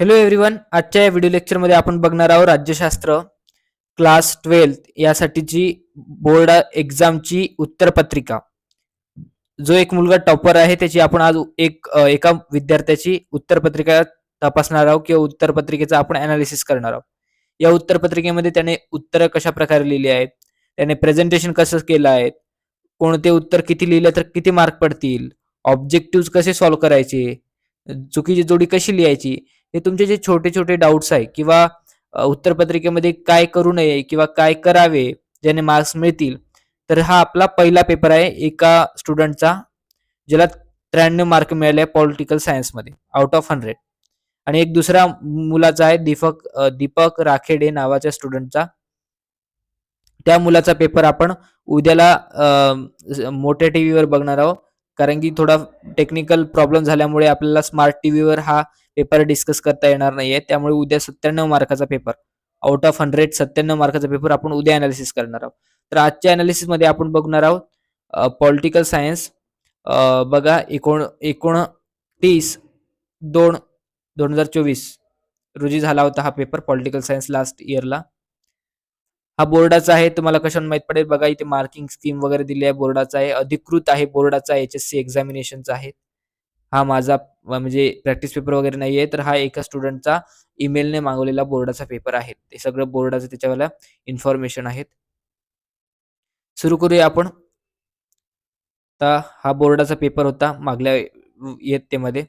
Hello everyone आजच्या या video लेक्चरमध्ये आपण बघणार आहोत राज्यशास्त्र क्लास ट्वेल्थ यासाठीची बोर्ड एक्झामची उत्तरपत्रिका. जो एक मुलगा टॉपर आहे त्याची आपण आज एक एका विद्यार्थ्याची उत्तरपत्रिका तपासणार आहोत किंवा उत्तरपत्रिकेचा आपण अनालिसिस करणार आहोत. या उत्तरपत्रिकेमध्ये त्याने उत्तरं कशा प्रकारे लिहिली आहेत त्याने प्रेझेंटेशन कसं केलं आहे कोणते उत्तर किती लिहिलं तर किती मार्क पडतील ऑब्जेक्टिव्ह कसे सॉल्व्ह करायचे चुकीची जोडी कशी लिहायची हे तुमचे जे छोटे छोटे डाऊट्स आहे किंवा उत्तरपत्रिकेमध्ये काय करू नये किंवा काय करावे ज्याने मार्क्स मिळतील तर हा आपला पहिला पेपर आहे एका स्टुडंटचा ज्याला त्र्याण्णव मार्क मिळाले पॉलिटिकल सायन्समध्ये आउट ऑफ हंड्रेड आणि एक दुसरा मुलाचा आहे दीपक दीपक राखेडे नावाच्या स्टुडंटचा त्या मुलाचा पेपर आपण उद्याला मोठ्या टीव्हीवर बघणार आहोत कारण की थोडा टेक्निकल प्रॉब्लेम झाल्यामुळे आपल्याला स्मार्ट टीव्हीवर हा पेपर डिस्कस करता येणार नाहीये. त्यामुळे उद्या सत्त्याण्णव मार्काचा पेपर आउट ऑफ हंड्रेड सत्त्याण्णव मार्काचा पेपर आपण उद्या अनालिसिस करणार आहोत. तर आजच्या अनालिसिसमध्ये आपण बघणार आहोत पॉलिटिकल सायन्स बघा एकोण एकोणतीस दोन दोन हजार चोवीस रोजी झाला होता हा पेपर पॉलिटिकल सायन्स लास्ट इयरला हा बोर्डाचा आहे तुम्हाला कशाने माहीत पडेल? बघा इथे मार्किंग स्कीम वगैरे दिली आहे बोर्डाचा आहे अधिकृत आहे बोर्डाचा एच एस सी एक्झामिनेशनचा आहे हा माझा म्हणजे प्रॅक्टिस पेपर वगैरे नाही आहे तर हा एका स्टुडंटचा ईमेलने मागवलेला बोर्डाचा पेपर आहे. ते सगळं बोर्डाचं त्याच्यावाला इन्फॉर्मेशन आहेत. सुरू करूया आपण. आता हा बोर्डाचा पेपर होता मागल्या इयत्तेमध्ये.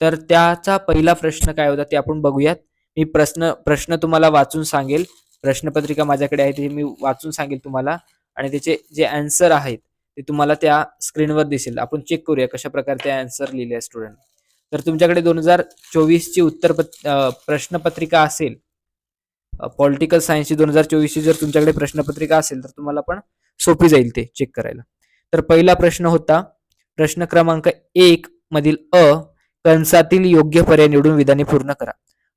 तर त्याचा पहिला प्रश्न काय होता ते आपण बघूयात. मी प्रश्न प्रश्न तुम्हाला वाचून सांगेल. प्रश्नपत्रिका माझ्याकडे आहे ते मी वाचून सांगेल तुम्हाला. आणि त्याचे जे अँसर आहेत ते तुम्हाला त्या स्क्रीनवर दिसेल. आपण चेक करूया कशा प्रकारे ते आन्सर लिहिले आहे स्टुडंट तर तुमच्याकडे दोन हजार चोवीसची उत्तर प्रश्नपत्रिका असेल पॉलिटिकल सायन्सची दोन हजार चोवीसची जर तुमच्याकडे प्रश्नपत्रिका असेल तर तुम्हाला पण सोपी जाईल ते चेक करायला. तर पहिला प्रश्न होता प्रश्न क्रमांक एक मधील अ कंसातील योग्य पर्याय निवडून विधाने पूर्ण करा.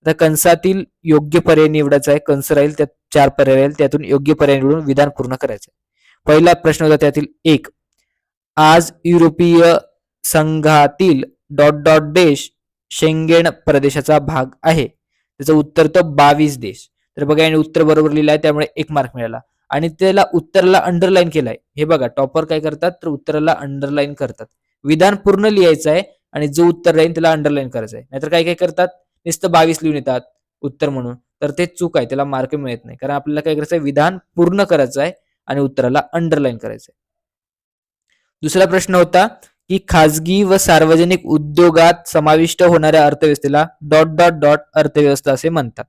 आता कंसातील योग्य पर्याय निवडायचा आहे कंस राहील त्यात चार पर्याय राहील त्यातून योग्य पर्याय निवडून विधान पूर्ण करायचं आहे. पहिला प्रश्न होता त्यातील एक. आज युरोपीय संघातील डॉट डॉट देश शेंगेन प्रदेशाचा भाग आहे. त्याचं उत्तर तर बावीस देश. तर बघा याने उत्तर बरोबर लिहिलं आहे त्यामुळे एक मार्क मिळाला. आणि त्याला उत्तराला अंडरलाईन केलाय. हे बघा टॉपर काय करतात? तर उत्तराला अंडरलाईन करतात. विधान पूर्ण लिहायचं आहे आणि जो उत्तर राहील त्याला अंडरलाईन करायचं आहे. नाहीतर काय काय करतात? नुसतं बावीस लिहून येतात उत्तर म्हणून. तर ते चूक आहे त्याला मार्क मिळत नाही. कारण आपल्याला काय करायचं आहे? विधान पूर्ण करायचं आहे. आणि उत्तराला अंडरलाईन करायचंय. दुसरा प्रश्न होता की खाजगी व सार्वजनिक उद्योगात समाविष्ट होणाऱ्या अर्थव्यवस्थेला डॉट डॉट डॉट अर्थव्यवस्था असे म्हणतात.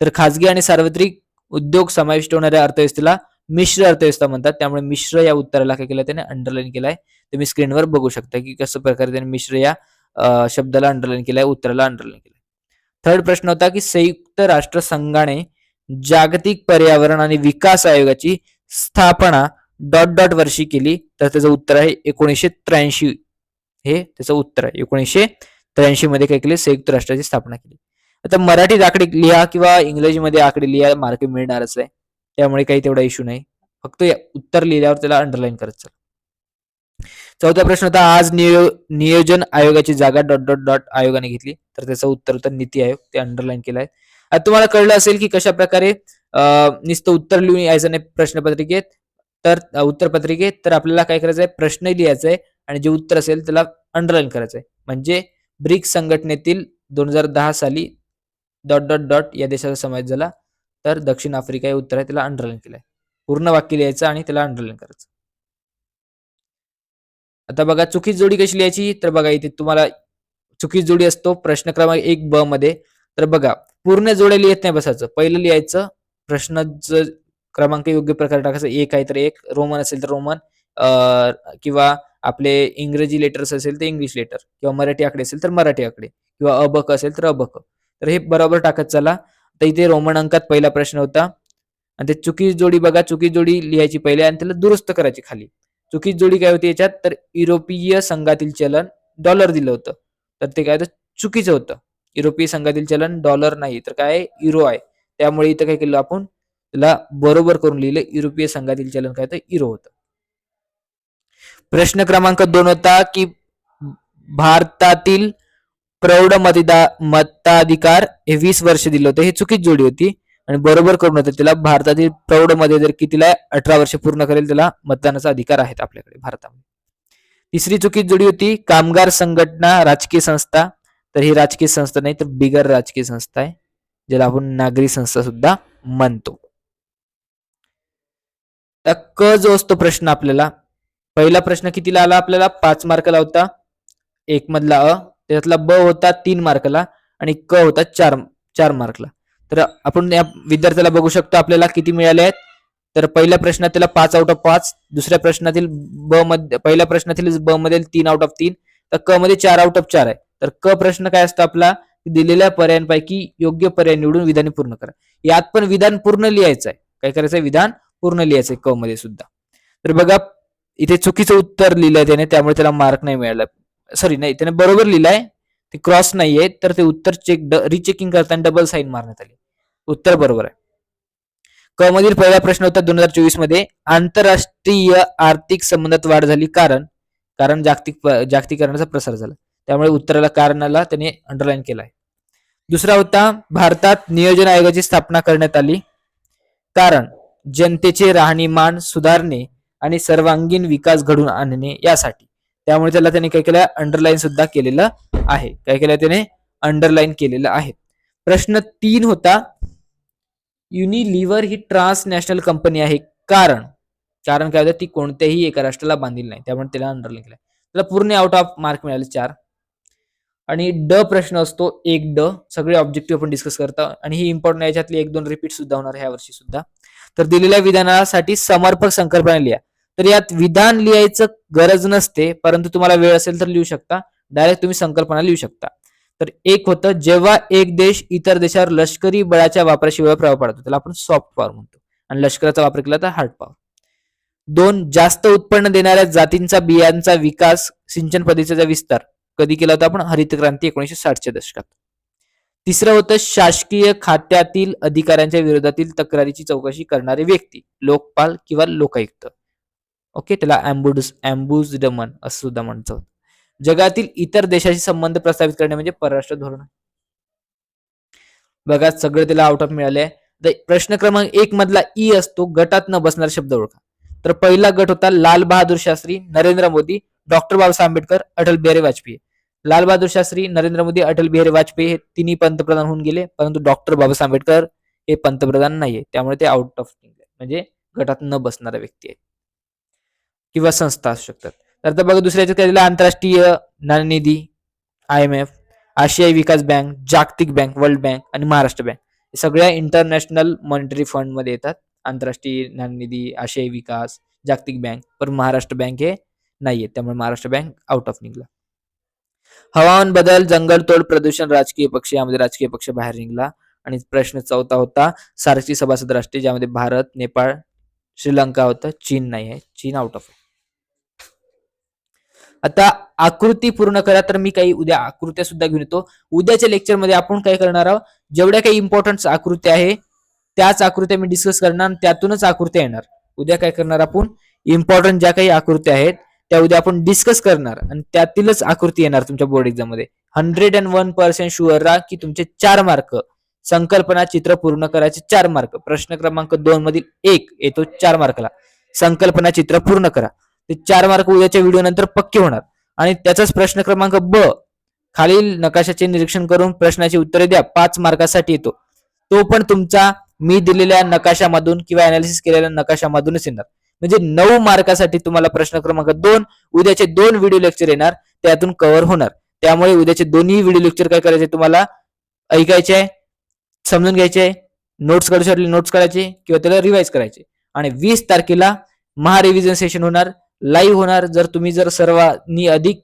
तर खाजगी आणि सार्वत्रिक उद्योग समाविष्ट होणाऱ्या अर्थव्यवस्थेला मिश्र अर्थव्यवस्था म्हणतात. त्यामुळे मिश्र या उत्तराला काय केलं त्याने? अंडरलाईन केलाय. तुम्ही स्क्रीनवर बघू शकता की कसं प्रकारे त्याने मिश्र या शब्दाला अंडरलाईन केलाय उत्तराला अंडरलाईन केलंय. थर्ड प्रश्न होता की संयुक्त राष्ट्र संघाने जागतिक पर्यावरण आणि विकास आयोगाची स्थापना डॉट डॉट वर्षी केली तर त्याचं उत्तर आहे एकोणीसशे त्र्याऐंशी. हे त्याचं उत्तर आहे. एकोणीसशे त्र्याऐंशी मध्ये काय केले? संयुक्त राष्ट्राची स्थापना केली. आता मराठीत आकडे लिहा किंवा इंग्रजीमध्ये आकडे लिहा मार्क मिळणारच आहे. त्यामुळे काही तेवढा इश्यू नाही. फक्त उत्तर लिहिल्यावर त्याला अंडरलाईन करत चला. चौथा प्रश्न होता आज नियो नियोजन आयोगाची जागा डॉट डॉट डॉट आयोगाने घेतली. तर त्याचं उत्तर होतं नीती आयोग. ते अंडरलाईन केलं आहे. आता तुम्हाला कळलं असेल की कशा प्रकारे नुसतं उत्तर लिहून यायचं नाही प्रश्नपत्रिकेत. तर उत्तरपत्रिकेत तर आपल्याला काय करायचं आहे प्रश्न लिहायचा आहे आणि जे उत्तर असेल त्याला अंडरलाईन करायचं आहे म्हणजे ब्रिक्स संघटनेतील दोन हजार दहा साली डॉट डॉट डॉट या देशाचा समावेश झाला. तर दक्षिण आफ्रिका हे उत्तर आहे त्याला अंडरलाईन केलंय. पूर्ण वाक्य लिहायचं आणि त्याला अंडरलाईन करायचं. आता बघा चुकीच जोडी कशी लिहायची? तर बघा इथे तुम्हाला चुकीच जोडी असतो प्रश्न क्रमांक एक ब मध्ये. तर बघा पूर्ण जोड्या लिहित नाही बसायचं. पहिलं लिहायचं प्रश्नाचं क्रमांक योग्य प्रकारे टाकायचं एक आहे तर एक रोमन असेल तर रोमन किंवा आपले इंग्रजी लेटर्स असेल तर इंग्लिश लेटर किंवा मराठी आकडे असेल तर मराठी आकडे किंवा अबक असेल तर अबक. तर हे बरोबर टाकत चला. तर इथे रोमन अंकात पहिला प्रश्न होता. आणि ते चुकीची जोडी बघा चुकी जोडी लिहायची पहिले आणि त्याला दुरुस्त करायची खाली. चुकीची जोडी काय होती याच्यात? तर युरोपीय संघातील चलन डॉलर दिलं होतं. तर ते काय होतं? चुकीचं होतं. युरोपीय संघातील चलन डॉलर नाही. तर काय? युरो आहे. त्यामुळे इथं काय केलं आपण? त्याला बरोबर करून लिहिलं युरोपीय संघातील चलन काय तर युरो होतं. प्रश्न क्रमांक दोन होता की भारतातील प्रौढ मतदा मताधिकार हे वीस वर्ष दिलं होतं. हे चुकीच जोडी होती आणि बरोबर करून होतं. त्याला भारतातील प्रौढमध्ये जर कितीला अठरा वर्ष पूर्ण करेल त्याला मतदानाचा अधिकार आहेत आपल्याकडे भारतामध्ये. तिसरी चुकीच जोडी होती कामगार संघटना राजकीय संस्था. तर ही राजकीय संस्था नाही तर बिगर राजकीय संस्था आहे. ज्याला आपण नागरी संस्था सुद्धा म्हणतो. क जो असतो प्रश्न आपल्याला पहिला प्रश्न कितीला आला आपल्याला? पाच मार्कला होता. एक मधला अ त्यातला ब होता तीन मार्कला आणि क होता चार चार मार्कला. तर आपण या विद्यार्थ्याला बघू शकतो आपल्याला किती मिळाले आहेत. तर पहिल्या प्रश्नात त्याला पाच आउट ऑफ पाच दुसऱ्या प्रश्नातील ब मध्ये पहिल्या प्रश्नातील ब मध्ये तीन आउट ऑफ तीन तर क मध्ये चार आउट ऑफ चार आहे. तर क प्रश्न काय असतो आपला? दिलेल्या पर्यायांपैकी योग्य पर्याय निवडून विधान पूर्ण करा. यात पण विधान पूर्ण लिहायचं आहे. काय करायचं विधान पूर्ण लिहायचंय क मध्ये सुद्धा. तर बघा इथे चुकीचं उत्तर लिहिलंय त्याने त्यामुळे त्याला मार्क नाही मिळाला. सॉरी नाही त्याने बरोबर लिहिलंय. ते क्रॉस नाहीये तर ते उत्तर चेक रिचेकिंग करताना डबल साईन मारण्यात आली. उत्तर बरोबर आहे. क मधील पहिला प्रश्न होता दोन हजार चोवीसमध्ये आंतरराष्ट्रीय आर्थिक संबंधात वाढ झाली. कारण? कारण जागतिक जागतिकरणाचा प्रसार झाला. त्यामुळे उत्तराला कारणाला त्याने अंडरलाईन केलाय. दुसरा होता भारतात नियोजन आयोगाची स्थापना करण्यात आली. कारण जनतेचे राहणीमान सुधारणे आणि सर्वांगीण विकास घडून आणणे यासाठी. त्यामुळे त्याला त्याने काय केलं? अंडरलाईन सुद्धा केलेलं आहे. काय केलं त्याने? अंडरलाईन केलेलं आहे. प्रश्न तीन होता युनिलिव्हर ही ट्रान्सनॅशनल कंपनी आहे. कारण कारण काय होतं? ती कोणत्याही एका राष्ट्राला बांधील नाही. त्यामुळे त्याला अंडरलाईन केलं त्याला पूर्ण आउट ऑफ मार्क मिळाले चार. आणि ड प्रश्न असतो एक ड. सगळे ऑब्जेक्टिव्ह आपण डिस्कस करतो. आणि ही इम्पॉर्टंट याच्यातली एक दोन रिपीट सुद्धा होणार ह्या वर्षी सुद्धा. तर दिलेल्या विधानासाठी समर्पक संकल्पना लिहा. तर यात विधान लिहायचं गरज नसते परंतु तुम्हाला वेळ असेल तर लिहू शकता. डायरेक्ट तुम्ही संकल्पना लिहू शकता. तर एक होतं जेव्हा एक देश इतर देशावर लष्करी बळाच्या वापराशिवाय प्रभाव पडतो. त्याला आपण सॉफ्ट पॉवर म्हणतो. आणि लष्कराचा वापर केला तर हार्ड पॉवर दोन जास्त उत्पन्न देणाऱ्या जातींचा बियांचा विकास सिंचन पद्धतीचा विस्तार. कधी केला होता आपण? हरित क्रांती एकोणीशे साठच्या दशकात. तिसरं होतं शासकीय खात्यातील अधिकाऱ्यांच्या विरोधातील तक्रारीची चौकशी करणारे व्यक्ती लोकपाल किंवा लोकायुक्त. ओके त्याला अँबुड अँबुजडमन असं सुद्धा म्हणतो जगातील इतर देशाशी संबंध प्रस्थापित करणे म्हणजे परराष्ट्र धोरण. बघा सगळं त्याला आउट ऑफ मिळाले प्रश्न क्रमांक एक मधला ई असतो गटात न बसणारा शब्द ओळखा. तर पहिला गट होता लाल बहादूर शास्त्री नरेंद्र मोदी डॉक्टर बाबासाहेब आंबेडकर अटल बिहारी वाजपेयी. लाल बहादूर शास्त्री नरेंद्र मोदी अटल बिहारी वाजपेयी हे तिन्ही पंतप्रधान होऊन गेले परंतु डॉक्टर बाबासाहेब आंबेडकर हे पंतप्रधान नाहीये. त्यामुळे ते आउट ऑफ म्हणजे गटात न बसणारा व्यक्ती आहे. किंवा संस्था असू शकतात. तर आता बघा दुसऱ्याच्या काय दिलं? आंतरराष्ट्रीय नाणेनिधी आय एम एफ आशियाई विकास बँक जागतिक बँक वर्ल्ड बँक आणि महाराष्ट्र बँक. हे सगळ्या इंटरनॅशनल मॉनिटरी फंडमध्ये येतात. आंतरराष्ट्रीय नाणेनिधी आशियाई विकास जागतिक बँक पण महाराष्ट्र बँक हे नाहीये. त्यामुळे महाराष्ट्र बँक आउट ऑफ निघला. हवामान बदल जंगलतोड प्रदूषण राजकीय पक्ष यामध्ये राजकीय पक्ष बाहेर निघला. आणि प्रश्न चौथा होता सारथी सभासद राष्ट्रीय ज्यामध्ये भारत नेपाळ श्रीलंका होतं चीन नाही आहे. चीन आउट ऑफ आता आकृती पूर्ण करा तर मी काही उद्या आकृत्या सुद्धा घेऊन येतो. उद्याच्या लेक्चरमध्ये आपण काय करणार आहोत? जेवढ्या काही इम्पॉर्टंट आकृत्या आहे त्याच आकृत्या मी डिस्कस करणार त्यातूनच आकृत्या येणार. उद्या काय करणार आपण? इम्पॉर्टंट ज्या काही आकृत्या आहेत त्या उद्या आपण डिस्कस करणार. आणि त्यातीलच आकृती येणार तुमच्या बोर्ड एक्झाममध्ये. Hundred and one percent sure राहा की तुमचे चार मार्क संकल्पना चित्र पूर्ण करायचे चार मार्क प्रश्न क्रमांक दोन मधील एक येतो चार मार्कला संकल्पना चित्र पूर्ण करा. ते चार मार्क उद्याच्या व्हिडिओ नंतर पक्के होणार. आणि त्याचाच प्रश्न क्रमांक ब. खालील नकाशाचे निरीक्षण करून प्रश्नाची उत्तरे द्या. पाच मार्कासाठी येतो. तो पण तुमचा मी दिलेल्या नकाशामधून किंवा अनालिसिस केलेल्या नकाशामधूनच येणार. म्हणजे नऊ मार्कासाठी तुम्हाला प्रश्न क्रमांक दोन उद्याचे दोन व्हिडिओ लेक्चर येणार त्यातून कव्हर होणार. त्यामुळे उद्याचे दोन्ही व्हिडिओ लेक्चर काय करायचे तुम्हाला? ऐकायचे आहे समजून घ्यायचे आहे नोट्स काढू शकले नोट्स काढायचे किंवा त्याला रिवाइज करायचे. आणि वीस तारखेला महारिव्हिजन सेशन होणार लाईव्ह होणार. जर तुम्ही जर सर्वांनी अधिक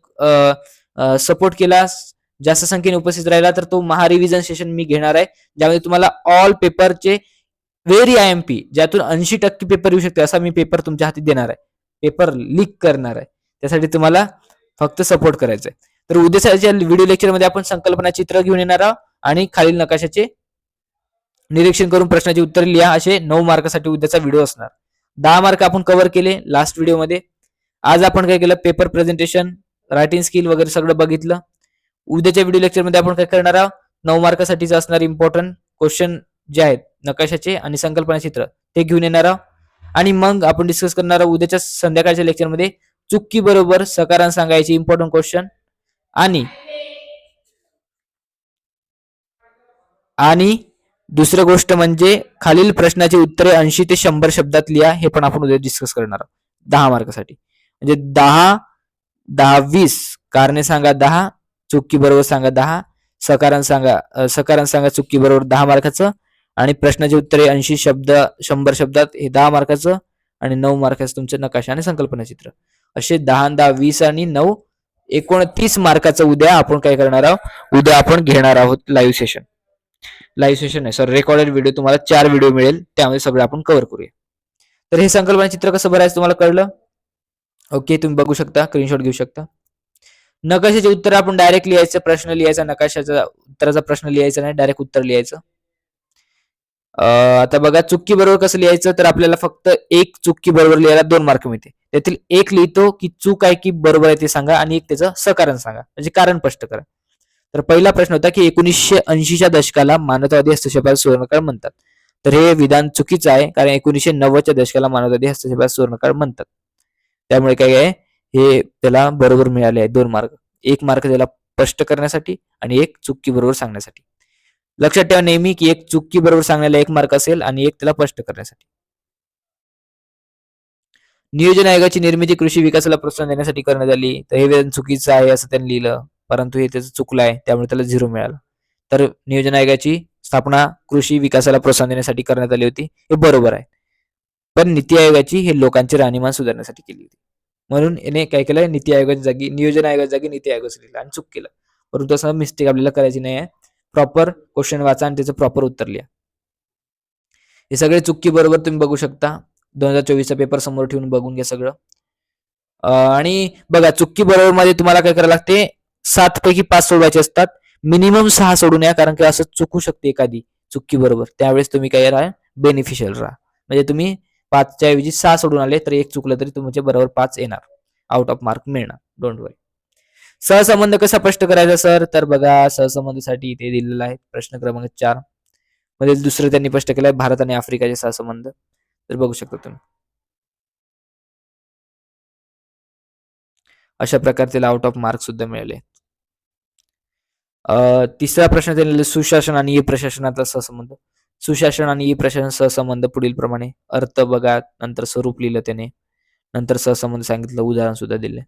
सपोर्ट केला जास्त संख्येने उपस्थित राहिला तर तो महारिव्हिजन सेशन मी घेणार आहे. ज्यामध्ये तुम्हाला ऑल पेपरचे व्हेरी आय एम पी ज्यातून ऐंशी टक्के पेपर येऊ शकते असा मी पेपर तुमच्या हाती देणार आहे. पेपर लीक करणार आहे. त्यासाठी तुम्हाला फक्त सपोर्ट करायचा आहे. तर उद्याच्या व्हिडिओ लेक्चरमध्ये आपण संकल्पना चित्र घेऊन येणार आहोत आणि खालील नकाशाचे निरीक्षण करून प्रश्नाची उत्तर लिहा. असे नऊ मार्कासाठी उद्याचा व्हिडिओ असणार. दहा मार्क आपण कव्हर केले लास्ट व्हिडिओमध्ये आज आपण काय केलं? पेपर प्रेझेंटेशन रायटिंग स्किल वगैरे सगळं बघितलं. उद्याच्या व्हिडिओ लेक्चरमध्ये आपण काय करणार आहोत? नऊ मार्कासाठीच असणार इम्पॉर्टंट क्वेश्चन जे आहेत नकाशाचे आणि संकल्पना चित्र. ते घेऊन येणार आणि मग आपण डिस्कस करणार उद्याच्या संध्याकाळच्या लेक्चरमध्ये चुक्की बरोबर सकारान सांगायचे इम्पॉर्टंट क्वेश्चन आणि आणि दुसरं गोष्ट म्हणजे खालील प्रश्नाची उत्तरे ऐंशी ते शंभर शब्दात लिहा हे पण आपण उद्या डिस्कस करणार आहोत. दहा मार्कासाठी. म्हणजे दहा दहा वीस कारणे सांगा दहा चुक्की बरोबर सांगा दहा सकारान सांगा अ, सांगा चुक्की बरोबर दहा मार्काचं आणि प्रश्नाची उत्तरे ऐंशी शब्द शंभर शब्दात हे दहा मार्काचं आणि नऊ मार्काचं तुमचं नकाशा आणि संकल्पना चित्र असे दहा दहा वीस आणि नऊ एकोणतीस मार्काचं उद्या आपण काय करणार आहोत? उद्या आपण घेणार आहोत लाईव्ह सेशन लाईव्ह सेशन आहे सर रेकॉर्डेड व्हिडिओ तुम्हाला चार व्हिडिओ मिळेल त्यामध्ये सगळं आपण कव्हर करूया. तर हे संकल्पना चित्र कसं भरायचं तुम्हाला कळलं? ओके तुम्ही बघू शकता स्क्रीनशॉट घेऊ शकता. नकाशाचे उत्तर आपण डायरेक्ट लिहायचं प्रश्न लिहायचा नकाशाचा उत्तराचा प्रश्न लिहायचा नाही डायरेक्ट उत्तर लिहायचं. आता बघा चुकी बरोबर कसं लिहायचं तर आपल्याला फक्त एक चुकी बरोबर लिहायला दोन मार्क मिळते. त्यातील एक लिहितो की चूक आहे की बरोबर आहे ते सांगा आणि एक त्याचं सकारण सांगा. म्हणजे कारण स्पष्ट करा. तर पहिला प्रश्न होता की एकोणीसशे ऐंशीच्या दशकाला मानवतावादी हस्तक्षेपाला सुवर्णकाळ म्हणतात. तर हे विधान चुकीचं आहे कारण एकोणीसशे नव्वदच्या दशकाला मानवतावादी हस्तक्षेपाला सुवर्णकाळ म्हणतात. त्यामुळे काय आहे? हे त्याला बरोबर मिळाले आहे दोन मार्क एक मार्क त्याला स्पष्ट करण्यासाठी आणि एक चुकी बरोबर सांगण्यासाठी. लक्षात ठेवा नेहमी की एक चुकी बरोबर सांगण्याला एक मार्क असेल आणि एक त्याला स्पष्ट करण्यासाठी. नियोजन आयोगाची निर्मिती कृषी विकासाला प्रोत्साहन देण्यासाठी करण्यात आली. तर हे वेदन चुकीचं आहे असं त्यांनी लिहिलं. परंतु हे त्याचं चुकलं आहे त्यामुळे त्याला झिरो मिळालं. तर नियोजन आयोगाची स्थापना कृषी विकासाला प्रोत्साहन देण्यासाठी करण्यात आली होती. हे बरोबर आहे. पण नीती आयोगाची हे लोकांचे राहणीमान सुधारण्यासाठी केली होती. म्हणून याने काय केलं? नीती आयोगाच्या जागी नियोजन आयोगाच्या जागी नीती आयोगाचं लिहिलं आणि चूक केलं. परंतु असं मिस्टेक आपल्याला करायची नाही आहे. प्रॉपर क्वेश्चन वाचा आणि त्याचं प्रॉपर उत्तर लिहा. हे सगळे चुकी बरोबर तुम्ही बघू शकता. दोन हजार चोवीसचा पेपर समोर ठेवून बघून घ्या सगळं. आणि बघा चुकी बरोबर मध्ये तुम्हाला काय करायला लागते? सात पैकी पाच सोडवायचे असतात. मिनिमम सहा सोडून या कारण की असं चुकू शकते एखादी चुकी बरोबर. त्यावेळेस तुम्ही काय राहा बेनिफिशियल राहा. म्हणजे तुम्ही पाचच्या ऐवजी सहा सोडून आले तर एक चुकलं तरी तुमच्या बरोबर पाच येणार. आउट ऑफ मार्क मिळणार. डोंट वरी सहसंबंध कसा स्पष्ट करायचा सर? तर बघा सहसंबंधासाठी इथे दिलेला आहे प्रश्न क्रमांक चार. मध्ये दुसरं त्यांनी स्पष्ट केलंय भारत आणि आफ्रिकाचे सहसंबंध. तर बघू शकता तुम्ही. अशा प्रकारे त्याला आउट ऑफ मार्क सुद्धा मिळाले. अं, तिसरा प्रश्न त्यांनी सुशासन आणि ई प्रशासनातला सहसंबंध. सुशासन आणि ई प्रशासन सहसंबंध पुढील प्रमाणे. अर्थ बघा नंतर स्वरूप लिहिलं त्याने. नंतर सहसंबंध सांगितलं उदाहरण सुद्धा दिले.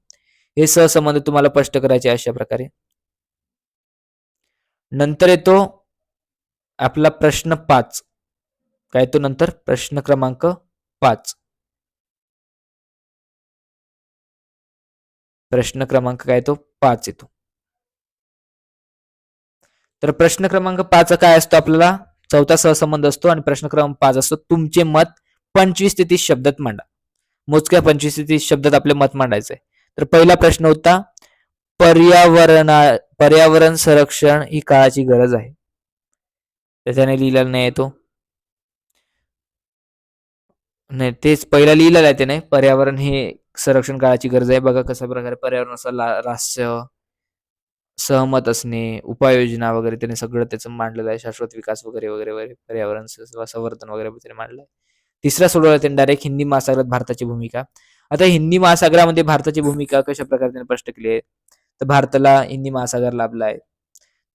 हे सहसंबंध तुम्हाला स्पष्ट करायचे अशा प्रकारे. नंतर येतो आपला प्रश्न पाच. काय तो नंतर? प्रश्न क्रमांक पाच. प्रश्न क्रमांक काय तो पाच येतो. तर प्रश्न क्रमांक पाच काय असतो आपल्याला? चौथा सहसंबंध असतो आणि प्रश्न क्रमांक पाच असतो तुमचे मत पंचवीस ते तीस शब्दात मांडा. मोजक्या पंचवीस ते तीस शब्दात आपले मत मांडायचंय. तर पहिला प्रश्न होता पर्यावरणा पर्यावरण संरक्षण ही काळाची गरज आहे. त्याच्याने लिहिलेला नाही तो. नाही तेच पहिला लिहिलेलं आहे त्याने पर्यावरण हे संरक्षण काळाची गरज आहे. बघा कशा प्रकारे पर्यावरणाचा राष्ट्र रास्य सहमत असणे उपाययोजना वगैरे त्याने सगळं त्याचं मांडलेलं आहे. शाश्वत विकास वगैरे वगैरे वगैरे पर्यावरण संवर्धन वगैरे त्याने आहे. तिसरा सोडवला त्याने डायरेक्ट हिंदी महासागरात भारताची भूमिका. आता हिंदी महासागरामध्ये भारताची भूमिका कशा प्रकारे त्याने स्पष्ट केली आहे? तर भारताला हिंदी महासागर लाभला आहे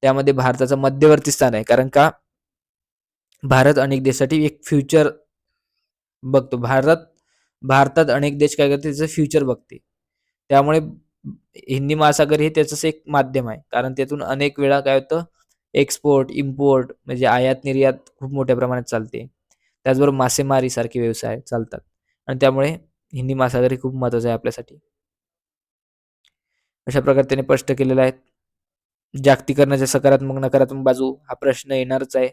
त्यामध्ये भारताचं मध्यवर्ती स्थान आहे. कारण का? भारत अनेक देशासाठी एक फ्युचर बघतो. भारत भारतात अनेक देश काय करते त्याचं फ्युचर बघते. त्यामुळे हिंदी महासागर हे त्याचंच एक माध्यम आहे. कारण त्यातून अनेक वेळा काय होतं? एक्सपोर्ट इम्पोर्ट म्हणजे आयात निर्यात खूप मोठ्या प्रमाणात चालते. त्याचबरोबर मासेमारी सारखे व्यवसाय चालतात. आणि त्यामुळे हिंदी महासागर खूप महत्त्वाचं आहे आपल्यासाठी. अशा प्रकारे त्याने स्पष्ट केलेलं आहे. जागतिकरणाच्या सकारात्मक नकारात्मक बाजू हा प्रश्न येणारच आहे.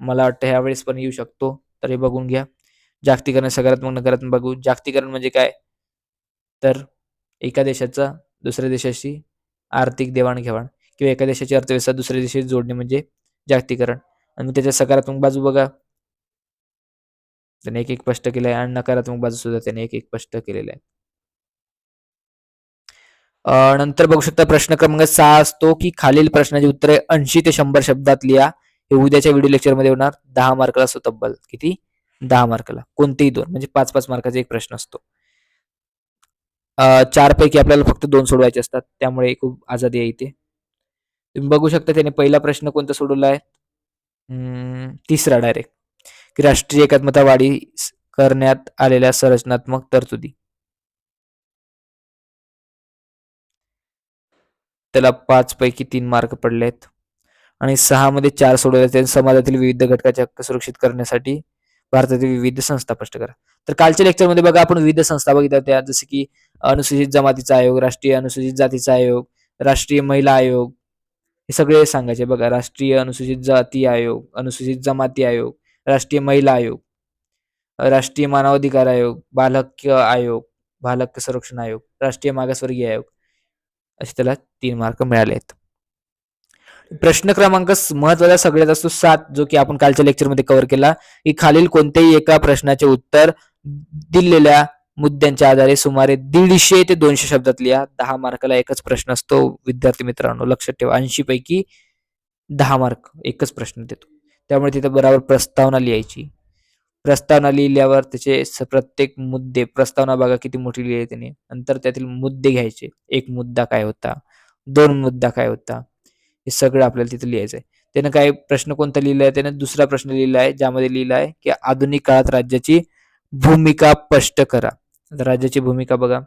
मला वाटतं ह्यावेळेस पण येऊ शकतो तर हे बघून घ्या. जागतिकरण सकारात्मक नकारात्मक बाजू जागतिकरण म्हणजे काय? तर एका देशाचा दुसऱ्या देशाशी आर्थिक देवाणघेवाण किंवा एका देशाची अर्थव्यवस्था दुसऱ्या देशाशी जोडणे म्हणजे जागतिकरण आणि त्याच्या सकारात्मक बाजू बघा. त्याने एक एक स्पष्ट केलं आहे आणि नकारात्मक बाजू सुद्धा त्याने एक एक स्पष्ट केलेले आहे नंतर बघू शकता प्रश्न क्रमांक सहा असतो की खालील प्रश्नाची उत्तरे ऐंशी ते शंभर शब्दात लिहा. हे उद्याच्या व्हिडिओ लेक्चरमध्ये होणार. दहा मार्काला असतो तब्बल. किती? दहा मार्काला कोणतेही दोन. म्हणजे पाच पाच मार्काचा एक प्रश्न असतो. चार पैकी आपल्याला फक्त दोन सोडवायचे असतात. त्यामुळे खूप आझादी आहे इथे. तुम्ही बघू शकता त्याने पहिला प्रश्न कोणता सोडवला आहे? तिसरा डायरेक्ट की राष्ट्रीय एकात्मता वाढी करण्यात आलेल्या संरचनात्मक तरतुदी. त्याला पाच पैकी तीन मार्क पडले आहेत आणि सहा मध्ये चार सोडवले समाजातील विविध घटकाचे हक्क सुरक्षित करण्यासाठी भारतातील विविध संस्था स्पष्ट करा. तर कालच्या लेक्चरमध्ये बघा आपण विविध संस्था बघितल्या त्या जसे की अनुसूचित जमातीचा आयोग राष्ट्रीय अनुसूचित जातीचा आयोग राष्ट्रीय महिला आयोग हे सगळे सांगायचे. बघा राष्ट्रीय अनुसूचित जाती आयोग अनुसूचित जमाती आयोग राष्ट्रीय महिला आयोग राष्ट्रीय मानवाधिकार आयोग बालहक्क आयोग बालहक्क संरक्षण आयोग राष्ट्रीय मागासवर्गीय आयोग असे त्याला तीन मार्क मिळाले आहेत. प्रश्न क्रमांक महत्त्वाचा सगळ्यात असतो सात जो की आपण कालच्या लेक्चरमध्ये कव्हर केला की खालील कोणत्याही एका प्रश्नाचे उत्तर दिलेल्या मुद्द्यांच्या आधारे सुमारे दीडशे ते दोनशे शब्दात लिहा दहा मार्काला एकच प्रश्न असतो. विद्यार्थी मित्रांनो लक्षात ठेवा ऐंशी पैकी दहा मार्क एकच प्रश्न देतो. त्यामुळे तिथं बरोबर प्रस्तावना लिहायची. प्रस्तावना लिहिल्यावर त्याचे प्रत्येक मुद्दे प्रस्तावना बघा किती मोठी लिहिली आहे त्याने. नंतर त्यातील मुद्दे घ्यायचे. एक मुद्दा काय होता? दोन मुद्दा काय होता? हे सगळं आपल्याला तिथे लिहायचं आहे त्यानं काय प्रश्न कोणता लिहिला आहे? त्यानं दुसरा प्रश्न लिहिला आहे ज्यामध्ये लिहिला आहे की आधुनिक काळात राज्याची भूमिका स्पष्ट करा. राज्याची भूमिका बघा.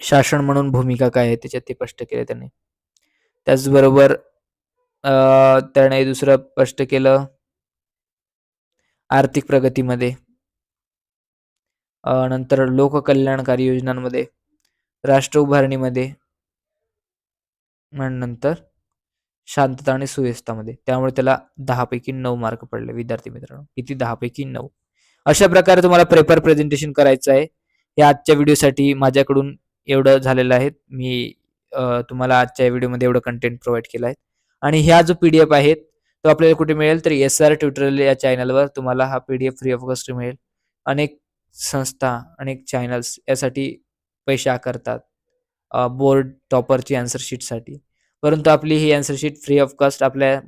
शासन म्हणून भूमिका काय आहे? त्याच्यात ते स्पष्ट केले त्याने. त्याचबरोबर त्याने दुसरं स्पष्ट केलं. आर्थिक प्रगतीमध्ये. अं, नंतर लोककल्याणकारी योजनांमध्ये. राष्ट्र उभारणीमध्ये. आणि नंतर शांतता आणि सुव्यवस्थामध्ये. त्यामुळे त्याला दहापैकी नऊ मार्क पडले विद्यार्थी मित्रांनो. किती? दहापैकी नऊ. अशा प्रकारे तुम्हाला पेपर प्रेझेंटेशन करायचं आहे. या आजच्या व्हिडिओसाठी माझ्याकडून एवढं झालेलं आहे. मी तुम्हाला आजच्या व्हिडिओमध्ये एवढं कंटेंट प्रोव्हाइड केलं आहे. आणि ह्या जो पी डी एफ आहे तो आपल्याला कुठे मिळेल? तर एस आर ट्युटोरियल या चॅनलवर तुम्हाला हा P D F free of cost मिळेल. अनेक संस्था अनेक चॅनल्स यासाठी पैसे आकारतात बोर्ड टॉपरची आन्सर शीटसाठी परंतु आपली ही answer sheet free of cost आपल्या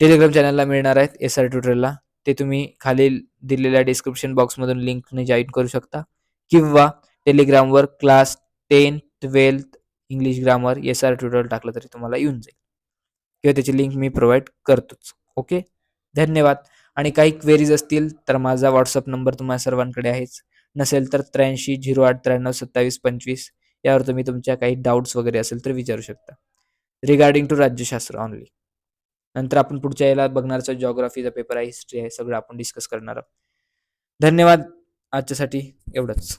टेलिग्राम चॅनलला मिळणार आहेत एस आर ट्युटोरियलला ते तुम्ही खालील दिलेल्या डिस्क्रिप्शन बॉक्समधून लिंकने जॉईन करू शकता. किंवा टेलिग्रामवर class ten twelfth English grammar S R tutorial टाकलं तरी तुम्हाला येऊन जाईल. किंवा त्याची लिंक मी प्रोव्हाइड करतोच. ओके धन्यवाद. आणि काही क्वेरीज असतील तर माझा व्हॉट्सअप नंबर तुम्हाला सर्वांकडे आहेच. नसेल तर त्र्याऐंशी झिरो आठ त्र्याण्णव सत्तावीस पंचवीस यावर तुम्ही तुमच्या काही डाऊट्स वगैरे असेल तर विचारू शकता. रिगार्डिंग टू राज्यशास्त्र ऑनली नंतर आपण पुढच्या याला बघणारचा जॉग्राफीचा पेपर आहे हिस्ट्री आहे सगळं आपण डिस्कस करणार आहोत. धन्यवाद. आजच्यासाठी एवढंच.